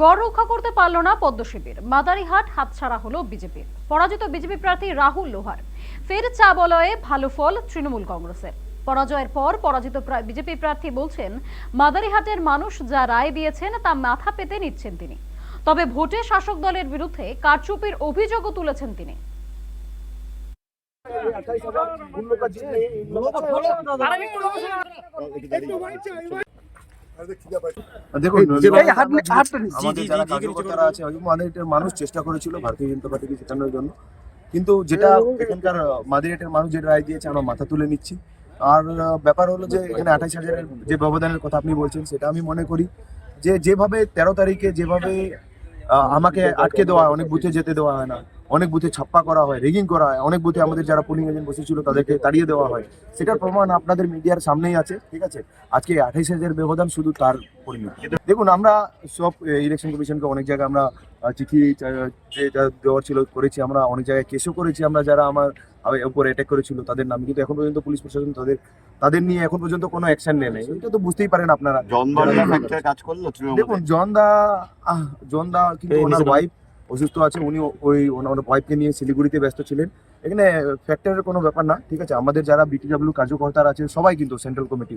গড় রক্ষা করতে পারল না পদ্ম শিবির মাদারিহাট হাতছাড়া হলো বিজেপির পরাজিত বিজেপি প্রার্থী রাহুল লোহার। ফের চা বলয়ে ভালো ফল তৃণমূল কংগ্রেসের। পরাজয়ের পর পরাজিত বিজেপি প্রার্থী বলছেন মাদারিহাটের মানুষ যা রায় দিয়েছেন তা মাথা পেতে নিচ্ছেন তিনি। তবে ভোটে শাসক দলের বিরুদ্ধে কারচুপির অভিযোগও তুলেছেন তিনি। হাত- আমাদের যারা কার্যকর্তারা আছে আমাদের মানুষ চেষ্টা করেছিল ভারতীয় জনতা পার্টিকে জেতানোর জন্য। কিন্তু যেটা এখানকার মাদিরেটের মানুষ যেটা রায় দিয়েছে আমরা মাথা তুলে নিচ্ছি। আর ব্যাপার হলো যে এখানে আঠাইশ হাজারের যে ব্যবধানের কথা আপনি বলছেন সেটা আমি মনে করি যে যেভাবে তেরো তারিখে যেভাবে আমাকে আটকে দেওয়া হয় অনেক বুথে যেতে দেওয়া হয় না। অনেক বুথে ছাপ্পা করা হয় রেগিং করা হয় অনেক বুথে আমাদের যারা পোলিং এজেন্ট বসেছিল তাদেরকে তাড়িয়ে দেওয়া হয়। সেটার প্রমাণ আপনাদের মিডিয়ার সামনেই আছে ঠিক আছে? আজকে আঠাইশ হাজার ব্যবধান শুধু তার পরিণতি দেখুন আমরা সব ইলেকশন কমিশনকে অনেক জায়গায় আমরা চিঠি যে যা দেওয়ার ছিল করেছি আমরা অনেক জায়গায় কেসও করেছি আমরা যারা আমার উপর অ্যাটাক করেছিল তাদের নামে। কিন্তু এখন পর্যন্ত পুলিশ প্রশাসন তাদের তাদের নিয়ে এখন পর্যন্ত কোনো অ্যাকশন নেয় নাই। এটা তো বুঝতেই পারেন আপনারা। কাজ করল দেখুন জনদা আহ, জনদা কিন্তু ওনার ওয়াইফ অসুস্থ আছে উনি ওই ওনার ওয়াইফকে নিয়ে শিলিগুড়িতে ব্যস্ত ছিলেন। এখানে ফ্যাক্টরের কোনো ব্যাপার না ঠিক আছে? আমাদের যারা বিটিডাব্লিউ কার্যকর্তারা আছে সবাই কিন্তু সেন্ট্রাল কমিটি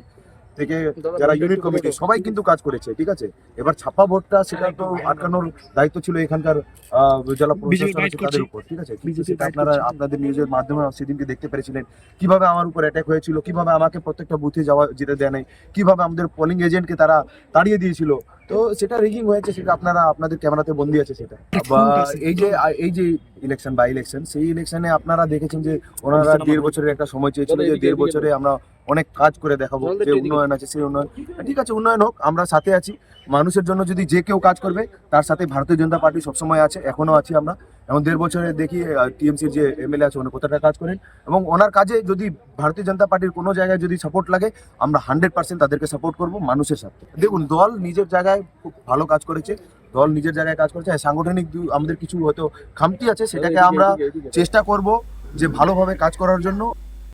থেকে যারা ইউনিট কমিটি সবাই কিন্তু কাজ করেছে ঠিক আছে? এবার ছাপা ভোটটা সেটা তো আটকানোর দায়িত্ব ছিল এখানকার আহ, জেলা প্রশাসন তাদের উপর ঠিক আছে? সেটা আপনারা আপনাদের নিউজের মাধ্যমে সেদিনকে দেখতে পেরেছিলেন। কীভাবে আমার উপর অ্যাটাক হয়েছিল কীভাবে আমাকে প্রত্যেকটা বুথে যাওয়া যেতে দেয় নাই কীভাবে আমাদের পোলিং এজেন্টকে তারা তাড়িয়ে দিয়েছিল তো সেটা রিগিং হয়েছে সেটা আপনারা আপনাদের ক্যামেরাতে বন্দি আছে সেটা। বা এই যে এই যে ইলেকশন বাই ইলেকশন সেই ইলেকশনে আপনারা দেখেছেন যে ওনারা দেড় বছরের একটা সময় চেয়েছিল যে দেড় বছরে আমরা অনেক কাজ করে দেখাবো যে উন্নয়ন আছে সেই উন্নয়ন। ঠিক আছে উন্নয়ন হোক আমরা সাথে আছি। মানুষের জন্য যদি যে কেউ কাজ করবে তার সাথে ভারতীয় জনতা পার্টি সবসময় আছে এখনও আছি আমরা। এবং দেড় বছরে দেখি টিএমসির যে এমএলএ আছে উনি কতটা কাজ করেন। এবং ওনার কাজে যদি ভারতীয় জনতা পার্টির কোনো জায়গায় যদি সাপোর্ট লাগে আমরা হান্ড্রেড পার্সেন্ট তাদেরকে সাপোর্ট করব মানুষের সাথে। দেখুন দল নিজের জায়গায় খুব ভালো কাজ করেছে দল নিজের জায়গায় কাজ করছে। আর সাংগঠনিক আমাদের কিছু হয়তো খামতি আছে সেটাকে আমরা চেষ্টা করব যে ভালোভাবে কাজ করার জন্য।